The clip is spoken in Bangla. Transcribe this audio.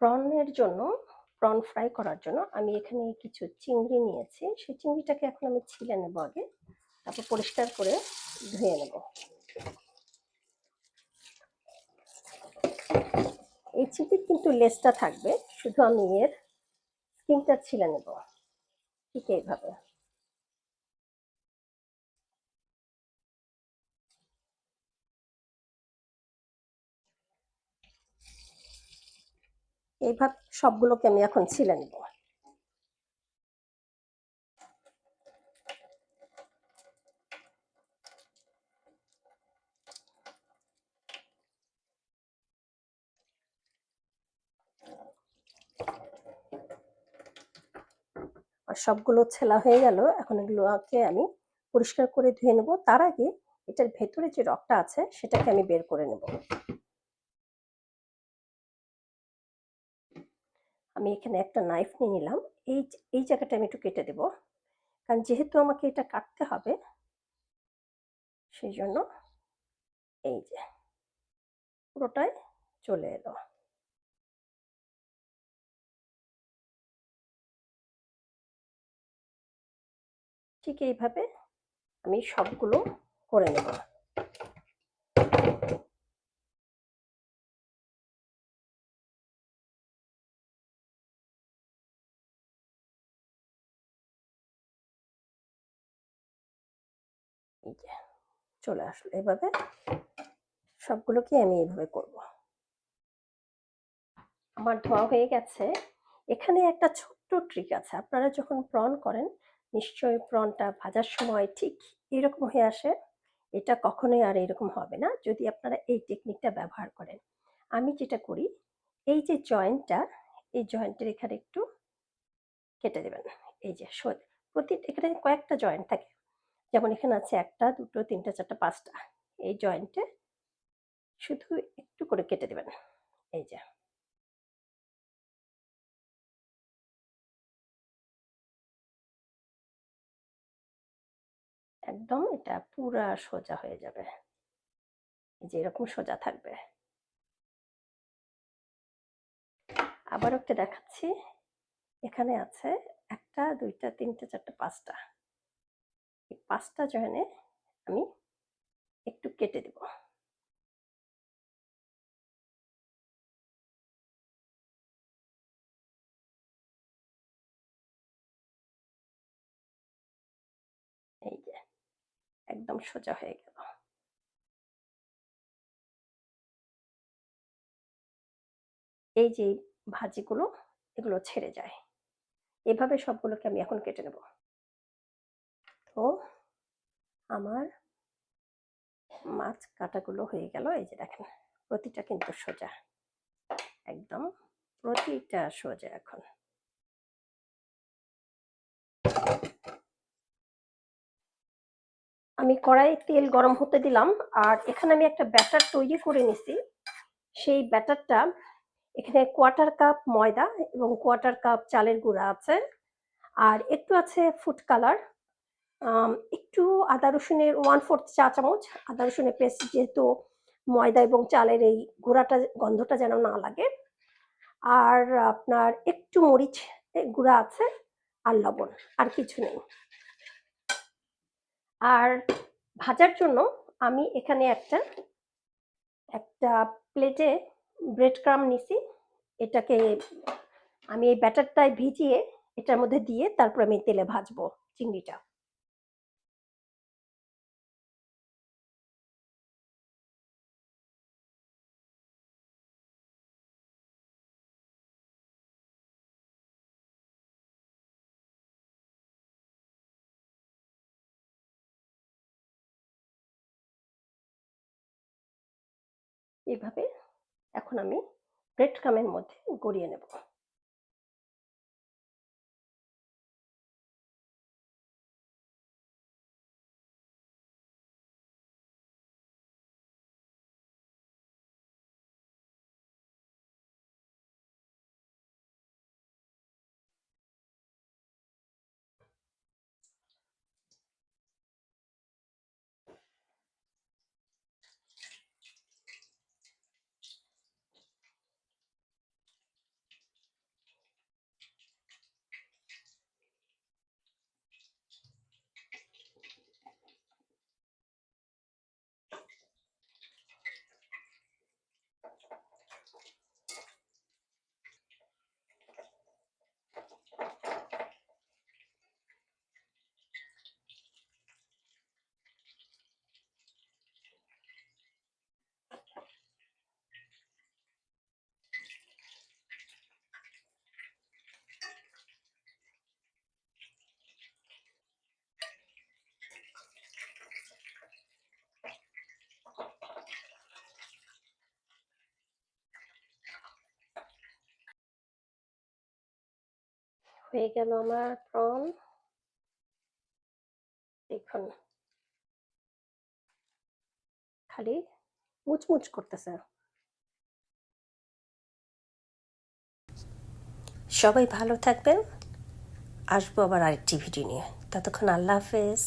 প্রনের জন্য প্রন ফ্রাই করার জন্য আমি এখানে কিছু চিংড়ি নিয়েছি। সেই চিংড়িটাকে এখন আমি ছিলে নেব আগে, তারপর পরিষ্কার করে ধুয়ে নেব। এই চিংড়ির কিন্তু লেসটা থাকবে, শুধু আমি এর স্কিনটা ছিলে নেব। ঠিক এইভাবে। এইভাবে সবগুলোকে আমি এখন ছিলে নেব। আর সবগুলো ছেলা হয়ে গেল, এখন এগুলোকে আমি পরিষ্কার করে ধুয়ে নেব। তার আগে এটার ভেতরে যে রকটা আছে, সেটাকে আমি বের করে নেব। আমি এখানে একটা নাইফ নিয়ে নিলাম। এই এই জায়গাটা আমি একটু কেটে দেব। কারণ যেহেতু আমাকে এটা কাটতে হবে, সেই জন্য এই যে, পুরোটাই চলে এলো। ঠিক এইভাবে আমি সবগুলো করে নেব। এই যে চলে আসলো। এভাবে সবগুলোকে আমি এইভাবে করব। আমার ধোয়া হয়ে গেছে। এখানে একটা ছোট্ট ট্রিক আছে। আপনারা যখন প্রন করেন, নিশ্চয়ই প্রনটা ভাজার সময় ঠিক এরকম হয়ে আসে। এটা কখনোই আর এরকম হবে না, যদি আপনারা এই টেকনিকটা ব্যবহার করেন। আমি যেটা করি, এই যে জয়েন্টটা এই জয়েন্টের এখানে একটু কেটে দেবেন। এই যে প্রতি এখানে কয়েকটা জয়েন্ট থাকে। যেমন এখানে আছে একটা, দুটো, তিনটা, চারটা, পাঁচটা। এই জয়েন্টে শুধু একটু করে কেটে দেবেন। এই যে। একদম এটা পুরা সোজা হয়ে যাবে। যে এরকম সোজা থাকবে। আবার একটা দেখাচ্ছি। এখানে আছে একটা, দুইটা, তিনটা, চারটা, পাঁচটা। পাঁচটা জয়েনে আমি একটু কেটে দেব। এই যে, একদম সোজা হয়ে গেল। এই যে ভাজিগুলো, এগুলো ছেড়ে যায়। এভাবে সবগুলোকে আমি এখন কেটে নেব। তো আমার মাছ কাটাগুলো হয়ে গেল। এই যে দেখেন, প্রতিটা কিন্তু সোজা। একদম প্রতিটা সোজা এখন। আমি কড়াই তেল গরম হতে দিলাম, আর এখানে আমি একটা ব্যাটার তৈরি করে নিছি। সেই ব্যাটারটা এখানে কোয়ার্টার কাপ ময়দা এবং কোয়ার্টার কাপ চালের গুঁড়া আছে, আর একটু আছে ফুড কালার। একটু আদা রসুনের ওয়ান ফোর্থ চা চামচ। আদা রসুনের পেস্ট যেহেতু ময়দা এবং চালের এই গুঁড়াটা, গন্ধটা যেন না লাগে। আর আপনার একটু মরিচ গুঁড়া আছে আর লবণ, আর কিছু নেই। আর ভাজার জন্য আমি এখানে একটা একটা প্লেটে ব্রেড ক্রাম নিছি। এটাকে আমি এই ব্যাটারটায় ভিজিয়ে এটার মধ্যে দিয়ে তারপর আমি তেলে ভাজবো চিংড়িটা। এভাবে এখন আমি ব্রেড ক্রামের মধ্যে গড়িয়ে নেব। হয়ে গেল আমার প্রন দেখুন খালি মুচমুচ করতেছে। সবাই ভালো থাকবেন। আসব আবার আরেকটি ভিডিও নিয়ে। ততক্ষণ আল্লাহ হাফেজ।